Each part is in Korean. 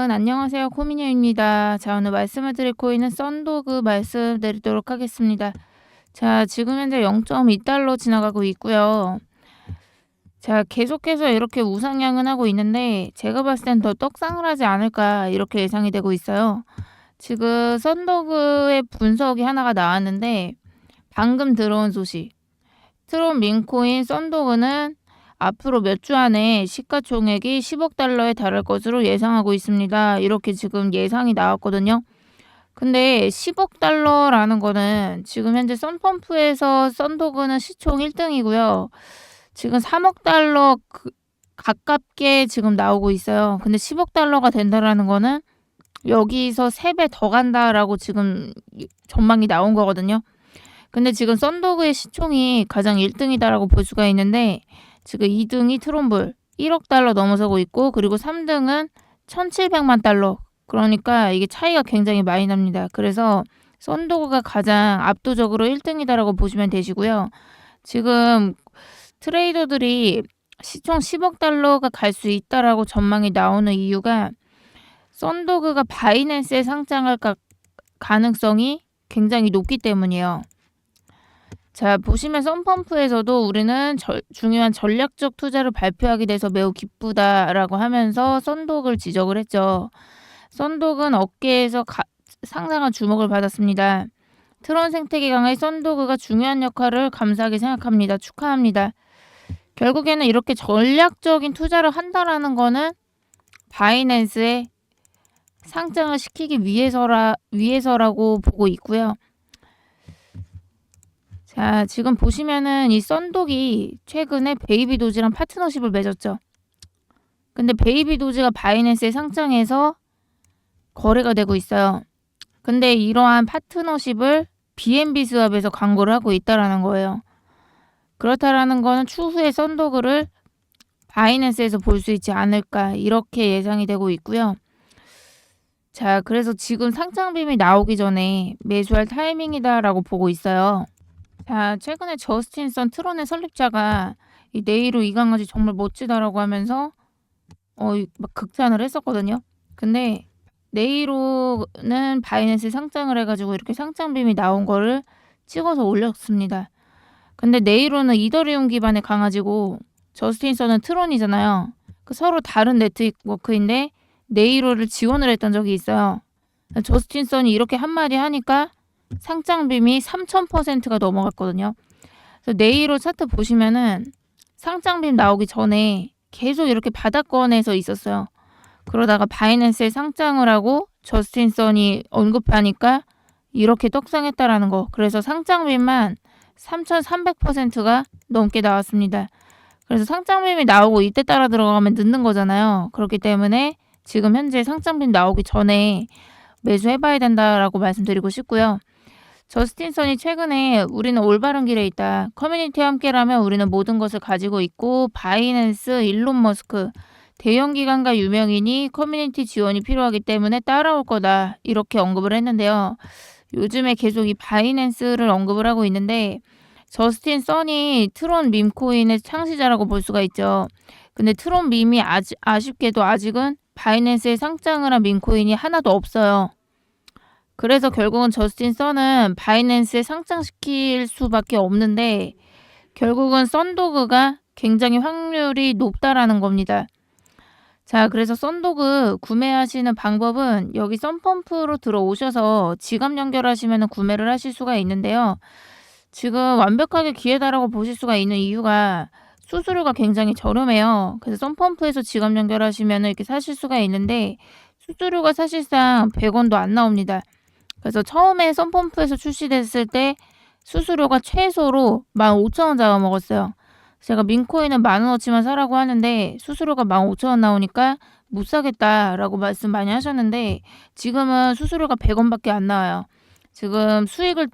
여러분 안녕하세요 코미녀입니다. 자 오늘 말씀을 드릴 코인은 썬도그 말씀드리도록 하겠습니다. 자 지금 현재 0.2달러 지나가고 있고요. 자 계속해서 이렇게 우상향은 하고 있는데 제가 봤을 땐 더 떡상을 하지 않을까 이렇게 예상이 되고 있어요. 지금 썬도그의 분석이 하나가 나왔는데 방금 들어온 소식 트론 민코인 썬도그는 앞으로 몇 주 안에 시가총액이 10억 달러에 달할 것으로 예상하고 있습니다. 이렇게 지금 예상이 나왔거든요. 근데 10억 달러라는 거는 지금 현재 썬펌프에서 썬도그는 시총 1등이고요. 지금 3억 달러 그 가깝게 지금 나오고 있어요. 근데 10억 달러가 된다라는 거는 여기서 3배 더 간다라고 지금 전망이 나온 거거든요. 근데 지금 썬도그의 시총이 가장 1등이다라고 볼 수가 있는데 지금 2등이 트롬볼 1억 달러 넘어서고 있고 그리고 3등은 1,700만 달러. 그러니까 이게 차이가 굉장히 많이 납니다. 그래서 썬도그가 가장 압도적으로 1등이다라고 보시면 되시고요. 지금 트레이더들이 시총 10억 달러가 갈 수 있다라고 전망이 나오는 이유가 썬도그가 바이낸스에 상장할 가능성이 굉장히 높기 때문이에요. 자, 보시면 썬펌프에서도 우리는 절, 중요한 전략적 투자를 발표하게 돼서 매우 기쁘다라고 하면서 썬독을 지적을 했죠. 썬독은 어깨에서 가, 상당한 주목을 받았습니다. 트론 생태계 강의 썬도그가 중요한 역할을 감사하게 생각합니다. 축하합니다. 결국에는 이렇게 전략적인 투자를 한다라는 거는 바이낸스에 상장을 시키기 위해서라 위해서라고 보고 있고요. 자, 지금 보시면은 이 썬독이 최근에 베이비 도지랑 파트너십을 맺었죠. 근데 베이비 도지가 바이낸스에 상장해서 거래가 되고 있어요. 근데 이러한 파트너십을 BNB 수합에서 광고를 하고 있다라는 거예요. 그렇다라는 거는 추후에 썬도그를 바이낸스에서 볼 수 있지 않을까 이렇게 예상이 되고 있고요. 자, 그래서 지금 상장빔이 나오기 전에 매수할 타이밍이다라고 보고 있어요. 자, 최근에 저스틴 선 트론의 설립자가 이 네이로 이 강아지 정말 멋지다라고 하면서 어, 막 극찬을 했었거든요. 근데 네이로는 바이낸스 상장을 해 가지고 이렇게 상장빔이 나온 거를 찍어서 올렸습니다. 근데 네이로는 이더리움 기반의 강아지고 저스틴 선은 트론이잖아요. 그 서로 다른 네트워크인데 네이로를 지원을 했던 적이 있어요. 저스틴 선이 이렇게 한마디 하니까 상장빔이 3000%가 넘어갔거든요. 그래서 네이로 차트 보시면은 상장빔 나오기 전에 계속 이렇게 바닥권에서 있었어요. 그러다가 바이낸스에 상장을 하고 저스틴 선이 언급하니까 이렇게 떡상했다라는 거. 그래서 상장빔만 3,300%가 넘게 나왔습니다. 그래서 상장빔이 나오고 이때 따라 들어가면 늦는 거잖아요. 그렇기 때문에 지금 현재 상장빔 나오기 전에 매수해봐야 된다라고 말씀드리고 싶고요. 저스틴선이 최근에 우리는 올바른 길에 있다. 커뮤니티와 함께라면 우리는 모든 것을 가지고 있고 바이낸스, 일론 머스크, 대형 기관과 유명인이 커뮤니티 지원이 필요하기 때문에 따라올 거다. 이렇게 언급을 했는데요. 요즘에 계속 이 바이낸스를 언급을 하고 있는데 저스틴 선이 트론 밈코인의 창시자라고 볼 수가 있죠. 근데 트론 밈이 아지, 아쉽게도 아직은 바이낸스에 상장을 한 밈코인이 하나도 없어요. 그래서 결국은 저스틴 선은 바이낸스에 상장시킬 수밖에 없는데 결국은 썬도그가 굉장히 확률이 높다라는 겁니다. 자, 그래서 썬도그 구매하시는 방법은 여기 썬펌프로 들어오셔서 지갑 연결하시면 구매를 하실 수가 있는데요. 지금 완벽하게 기회다라고 보실 수가 있는 이유가 수수료가 굉장히 저렴해요. 그래서 썬펌프에서 지갑 연결하시면 이렇게 사실 수가 있는데 수수료가 사실상 100원도 안 나옵니다. 그래서 처음에 썬펌프에서 출시됐을 때 수수료가 최소로 15,000원 잡아먹었어요. 제가 민코인은 만 원어치만 사라고 하는데 수수료가 15,000원 나오니까 못 사겠다라고 말씀 많이 하셨는데 지금은 수수료가 100원밖에 안 나와요. 지금 수익을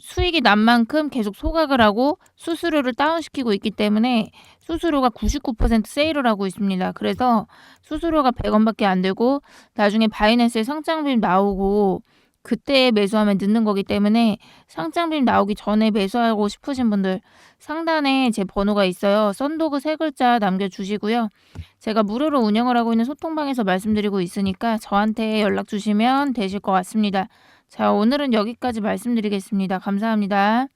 수익이 난 만큼 계속 소각을 하고 수수료를 다운시키고 있기 때문에 수수료가 99% 세일을 하고 있습니다. 그래서 수수료가 100원밖에 안 되고 나중에 바이낸스에 상장빔 나오고 그때 매수하면 늦는 거기 때문에 상장빔 나오기 전에 매수하고 싶으신 분들 상단에 제 번호가 있어요. 썬도그 세 글자 남겨주시고요. 제가 무료로 운영을 하고 있는 소통방에서 말씀드리고 있으니까 저한테 연락 주시면 되실 것 같습니다. 자, 오늘은 여기까지 말씀드리겠습니다. 감사합니다.